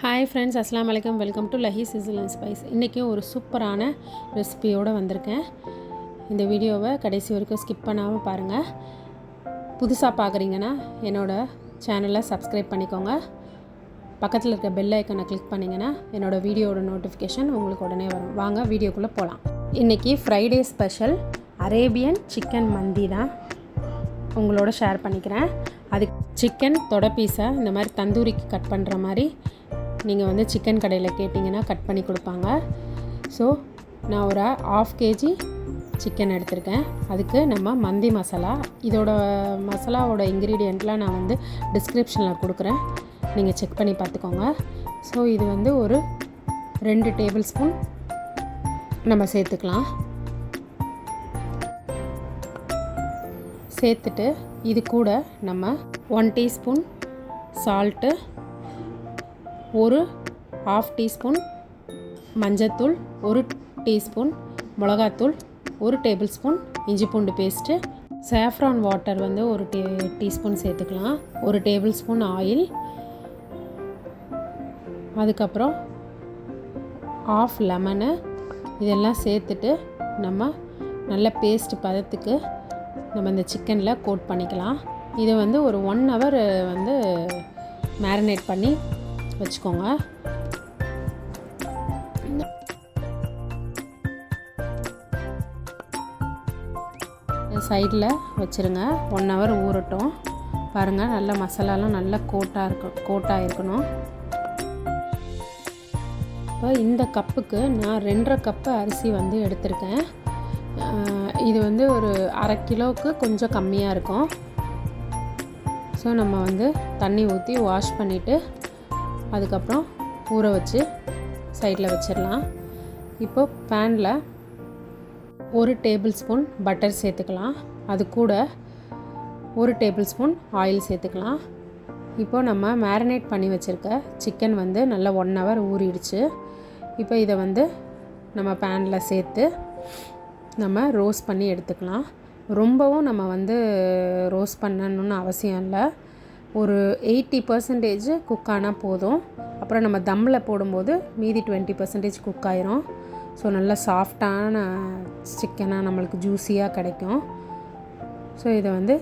Hi friends அஸ்லாம் வலைக்கம் welcome to Lahi sizzle and spice இன்றைக்கும் ஒரு சூப்பரான ரெசிபியோடு வந்திருக்கேன். இந்த வீடியோவை கடைசி வரைக்கும் ஸ்கிப் பண்ணாமல் பாருங்கள் புதுசாக பார்க்குறீங்கன்னா என்னோடய சேனலை சப்ஸ்கிரைப் பண்ணிக்கோங்க. பக்கத்தில் இருக்க பெல் ஐக்கனை கிளிக் பண்ணிங்கன்னா என்னோடய வீடியோட நோட்டிஃபிகேஷன் உங்களுக்கு உடனே வரும். வாங்க வீடியோக்குள்ளே போகலாம் இன்றைக்கி ஃப்ரைடே ஸ்பெஷல் அரேபியன் சிக்கன் மந்தி தான் உங்களோட ஷேர் பண்ணிக்கிறேன். அதுக்கு சிக்கன் தொட பீஸை இந்த மாதிரி தந்தூரிக்கு கட் பண்ணுற மாதிரி நீங்கள் வந்து சிக்கன் கடையில் கேட்டிங்கன்னா கட் பண்ணி கொடுப்பாங்க. ஸோ நான் ஒரு ஆஃப் கேஜி சிக்கன் எடுத்திருக்கேன். அதுக்கு நம்ம மந்தி மசாலா. இதோட மசாலாவோட இன்க்ரீடியண்ட்லாம் நான் வந்து டிஸ்கிரிப்ஷனில் கொடுக்குறேன். நீங்கள் செக் பண்ணி பார்த்துக்கோங்க. ஸோ இது வந்து ஒரு ரெண்டு டேபிள் ஸ்பூன் நம்ம சேர்த்துக்கலாம். சேர்த்துட்டு இது கூட நம்ம ஒன் டீஸ்பூன் சால்ட்டு ஒரு ஆஃப் டீஸ்பூன் மஞ்சத்தூள் ஒரு டீஸ்பூன் மிளகாத்தூள் ஒரு டேபிள் ஸ்பூன் இஞ்சி பூண்டு பேஸ்ட்டு சாஃப்ரான் வாட்டர் வந்து ஒரு டீ டீஸ்பூன் சேர்த்துக்கலாம். ஒரு டேபிள் ஸ்பூன் ஆயில் அதுக்கப்புறம் ஆஃப் லெமனு இதெல்லாம் சேர்த்துட்டு நம்ம நல்ல பேஸ்ட் பதத்துக்கு நம்ம இந்த சிக்கனில் கோட் பண்ணிக்கலாம். இதை வந்து ஒரு ஒன் ஹவர் வந்து மேரினேட் பண்ணி வச்சுக்கோங்க. சைடில் வச்சுருங்க. ஒன் ஹவர் ஊறட்டும். பாருங்கள் நல்ல மசாலாலாம் நல்ல கோட்டாக இருக்கும் கோட்டாக இருக்கணும். இப்போ இந்த கப்புக்கு நான் ரெண்டரை கப்பு அரிசி வந்து எடுத்திருக்கேன். இது வந்து ஒரு அரை கிலோவுக்கு கொஞ்சம் கம்மியாக இருக்கும். ஸோ நம்ம வந்து தண்ணி ஊற்றி வாஷ் பண்ணிவிட்டு அதுக்கப்புறம் ஊற வச்சு சைடில் வச்சிடலாம். இப்போ பேனில் ஒரு டேபிள் ஸ்பூன் பட்டர் சேர்த்துக்கலாம். அது கூட ஒரு டேபிள் ஸ்பூன் ஆயில் சேர்த்துக்கலாம். இப்போ நம்ம மேரினேட் பண்ணி வச்சுருக்க சிக்கன் வந்து நல்லா ஒன் ஹவர் ஊறிடுச்சு. இப்போ இதை வந்து நம்ம பேனில் சேர்த்து நம்ம ரோஸ்ட் பண்ணி எடுத்துக்கலாம். ரொம்பவும் நம்ம வந்து ரோஸ்ட் பண்ணணும்னு அவசியம் இல்லை. ஒரு எயிட்டி பர்சன்டேஜ் குக் ஆனால் போதும். அப்புறம் நம்ம தம்மில் போடும்போது மீதி டுவெண்ட்டி பர்சன்டேஜ் குக் ஆயிரும். ஸோ நல்லா சாஃப்டான சிக்கனாக நம்மளுக்கு ஜூஸியாக கிடைக்கும். ஸோ இதை வந்து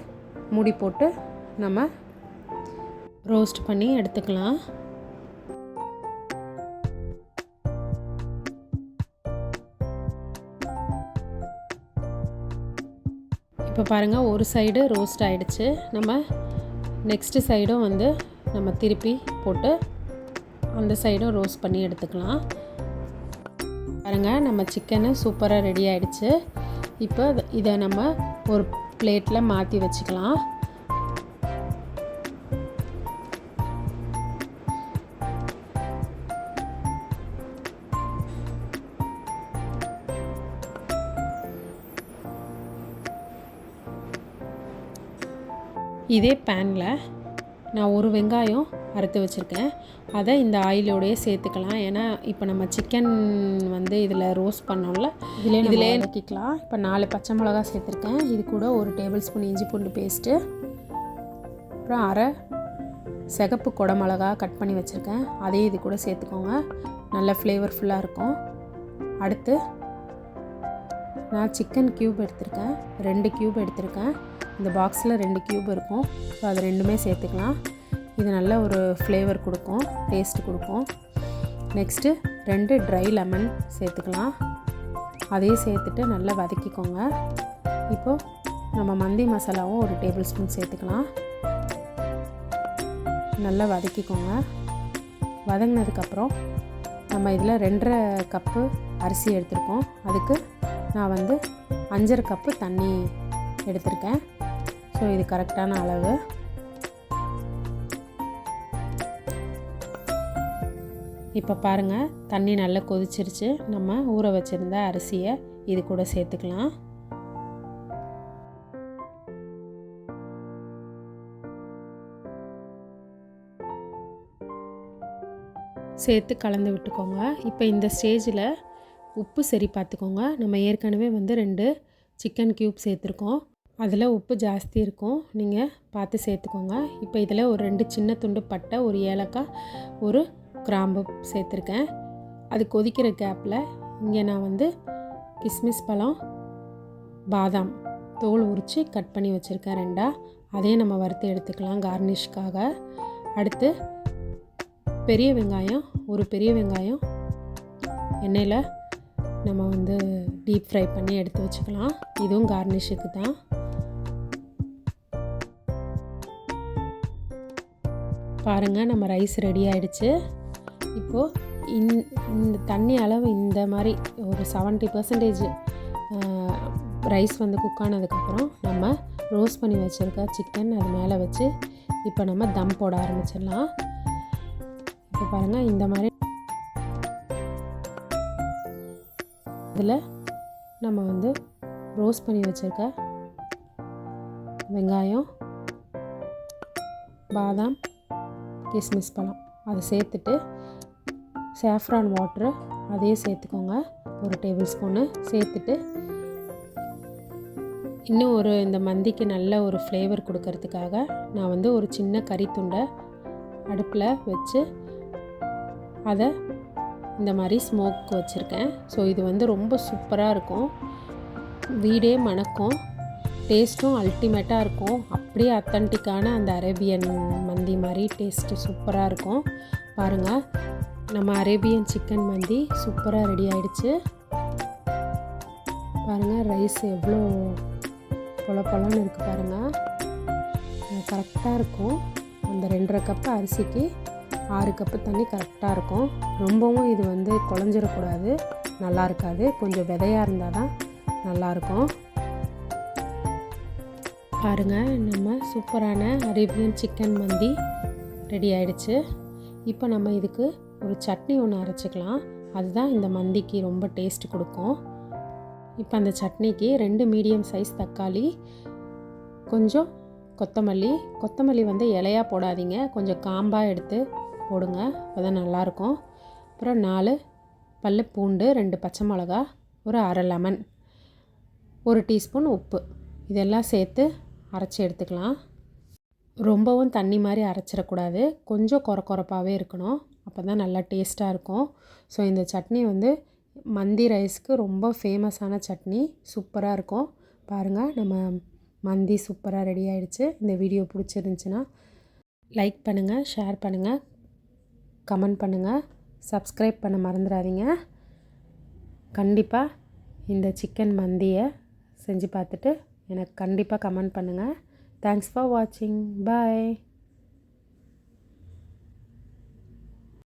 மூடி போட்டு நம்ம ரோஸ்ட் பண்ணி எடுத்துக்கலாம். இப்போ பாருங்கள் ஒரு சைடு ரோஸ்ட் ஆகிடுச்சு நம்ம நெக்ஸ்ட்டு சைடும் வந்து நம்ம திருப்பி போட்டு அந்த சைடும் ரோஸ்ட் பண்ணி எடுத்துக்கலாம். பாருங்கள் நம்ம சிக்கனு சூப்பராக ரெடி ஆகிடுச்சு இப்போ இதை நம்ம ஒரு பிளேட்டில் மாற்றி வச்சுக்கலாம். இதே பேனில் நான் ஒரு வெங்காயம் அறுத்து வச்சுருக்கேன். அதை இந்த ஆயிலோடையே சேர்த்துக்கலாம். ஏன்னா இப்போ நம்ம சிக்கன் வந்து இதில் ரோஸ்ட் பண்ணோம்ல இதிலே இதிலே நக்கிக்கலாம் இப்போ நாலு பச்சை மிளகா சேர்த்துருக்கேன். இது கூட ஒரு டேபிள் ஸ்பூன் இஞ்சி பூண்டு பேஸ்ட்டு அப்புறம் அரை சிகப்பு குடமிளகா கட் பண்ணி வச்சுருக்கேன். அதையும் இது கூட சேர்த்துக்கோங்க. நல்ல ஃப்ளேவர்ஃபுல்லாக இருக்கும். அடுத்து நான் சிக்கன் க்யூப் எடுத்திருக்கேன் ரெண்டு க்யூப் எடுத்திருக்கேன். இந்த பாக்ஸில் ரெண்டு க்யூப் இருக்கும். ஸோ அது ரெண்டுமே சேர்த்துக்கலாம். இது நல்ல ஒரு ஃப்ளேவர் கொடுக்கும் டேஸ்ட் கொடுக்கும். நெக்ஸ்ட்டு ரெண்டு ட்ரை லெமன் சேர்த்துக்கலாம். அதையும் சேர்த்துட்டு நல்லா வதக்கிக்கோங்க. இப்போது நம்ம மந்தி மசாலாவும் ஒரு டேபிள் ஸ்பூன் சேர்த்துக்கலாம். நல்லா வதக்கிக்கோங்க. வதங்கினதுக்கப்புறம் நம்ம இதில் ரெண்டரை கப்பு அரிசி எடுத்திருக்கோம். அதுக்கு நான் வந்து அஞ்சரை கப்பு தண்ணி எடுத்திருக்கேன். ஸோ இது கரெக்டான அளவு. இப்போ பாருங்கள் தண்ணி நல்லா கொதிச்சிருச்சு. நம்ம ஊற வச்சுருந்த அரிசியை இது கூட சேர்த்துக்கலாம். சேர்த்து கலந்து விட்டுக்கோங்க. இப்போ இந்த ஸ்டேஜில் உப்பு சரி பார்த்துக்கோங்க. நம்ம ஏற்கனவே வந்து ரெண்டு சிக்கன் க்யூப் சேர்த்துருக்கோம். அதில் உப்பு ஜாஸ்தி இருக்கும். நீங்கள் பார்த்து சேர்த்துக்கோங்க. இப்போ இதில் ஒரு ரெண்டு சின்ன துண்டு பட்டை ஒரு ஏலக்காய் ஒரு கிராம்பு சேர்த்துருக்கேன். அது கொதிக்கிற கேப்பில் இங்கே நான் வந்து கிஸ்மிஸ் பழம் பாதாம் தோல் உரித்து கட் பண்ணி வச்சுருக்கேன் ரெண்டாக அதையும் நம்ம வறுத்து எடுத்துக்கலாம் கார்னிஷ்காக அடுத்து பெரிய வெங்காயம் ஒரு பெரிய வெங்காயம் எண்ணெயில் நம்ம வந்து டீப் ஃப்ரை பண்ணி எடுத்து வச்சுக்கலாம். இதுவும் கார்னிஷுக்கு தான். பாருங்கள் நம்ம ரைஸ் ரெடி ஆயிடுச்சு. இப்போது இந் இந்த தண்ணி அளவு இந்த மாதிரி ஒரு செவன்ட்டி பர்சன்டேஜ் ரைஸ் வந்து குக் ஆனதுக்கப்புறம் நம்ம ரோஸ்ட் பண்ணி வச்சுருக்க சிக்கன் அது மேலே வச்சு இப்போ நம்ம தம் போட ஆரம்பிச்சிடலாம். இப்போ பாருங்கள் இந்த மாதிரி இதில் நம்ம வந்து ரோஸ்ட் பண்ணி வச்சுருக்க வெங்காயம் பாதாம் கிஸ்மிஸ் பழம். அதை சேர்த்துட்டு சாஃப்ரான் வாட்ரு அதையும் சேர்த்துக்கோங்க. ஒரு டேபிள் ஸ்பூனு சேர்த்துட்டு இன்னும் ஒரு இந்த மந்திக்கு நல்ல ஒரு ஃப்ளேவர் கொடுக்கறதுக்காக நான் வந்து ஒரு சின்ன கறி துண்டை அடுப்பில் வச்சு அதை இந்த மாதிரி ஸ்மோக் வச்சுருக்கேன். ஸோ இது வந்து ரொம்ப சூப்பராக இருக்கும். வீடே மணக்கும். டேஸ்ட்டும் அல்டிமேட்டாக இருக்கும். அப்படியே அத்தன்டிக்கான அந்த அரேபியன் மந்தி மாதிரி டேஸ்ட்டு சூப்பராக இருக்கும். பாருங்கள் நம்ம அரேபியன் சிக்கன் மந்தி சூப்பராக ரெடி ஆயிடுச்சு. பாருங்கள் ரைஸ் எவ்வளோ பொல பொலன்னு இருக்குது பாருங்கள் கரெக்டாக இருக்கும். அந்த ரெண்டரை கப்பு அரிசிக்கு ஆறு கப்பு தண்ணி கரெக்டாக இருக்கும். ரொம்பவும் இது வந்து குழஞ்சிடக்கூடாது நல்லா இருக்காது. கொஞ்சம் விதையாக இருந்தால் தான் நல்லாயிருக்கும் பாருங்கள் நம்ம சூப்பரான அரேபியன் சிக்கன் மந்தி ரெடி ஆயிடுச்சு. இப்போ நம்ம இதுக்கு ஒரு சட்னி ஒன்று அரைச்சிக்கலாம். அதுதான் இந்த மந்திக்கு ரொம்ப டேஸ்ட் கொடுக்கும். இப்போ அந்த சட்னிக்கு ரெண்டு மீடியம் சைஸ் தக்காளி கொஞ்சம் கொத்தமல்லி. கொத்தமல்லி வந்து இலையாக போடாதீங்க. கொஞ்சம் காம்பாக எடுத்து போடுங்க அப்போ தான் நல்லாயிருக்கும். அப்புறம் நாலு பல் பூண்டு ரெண்டு பச்சை மிளகா ஒரு அரை லெமன் ஒரு டீஸ்பூன் உப்பு. இதெல்லாம் சேர்த்து அரைச்சி எடுத்துக்கலாம். ரொம்பவும் தண்ணி மாதிரி அரைச்சிடக்கூடாது. கொஞ்சம் குறை குறைப்பாகவே இருக்கணும். அப்போ தான் நல்லா டேஸ்ட்டாக இருக்கும். ஸோ இந்த சட்னி வந்து மந்தி ரைஸ்க்கு ரொம்ப ஃபேமஸான சட்னி. சூப்பராக இருக்கும். பாருங்கள் நம்ம மந்தி சூப்பராக ரெடி ஆகிடுச்சு இந்த வீடியோ பிடிச்சிருந்துச்சின்னா லைக் பண்ணுங்கள் ஷேர் பண்ணுங்கள் கமெண்ட் பண்ணுங்கள் சப்ஸ்கிரைப் பண்ண மறந்துடாதீங்க. கண்டிப்பாக இந்த சிக்கன் மந்தியை செஞ்சு பார்த்துட்டு எனக்கு கண்டிப்பாக கமெண்ட் பண்ணுங்கள் தேங்க்ஸ் ஃபார் வாட்சிங் பாய்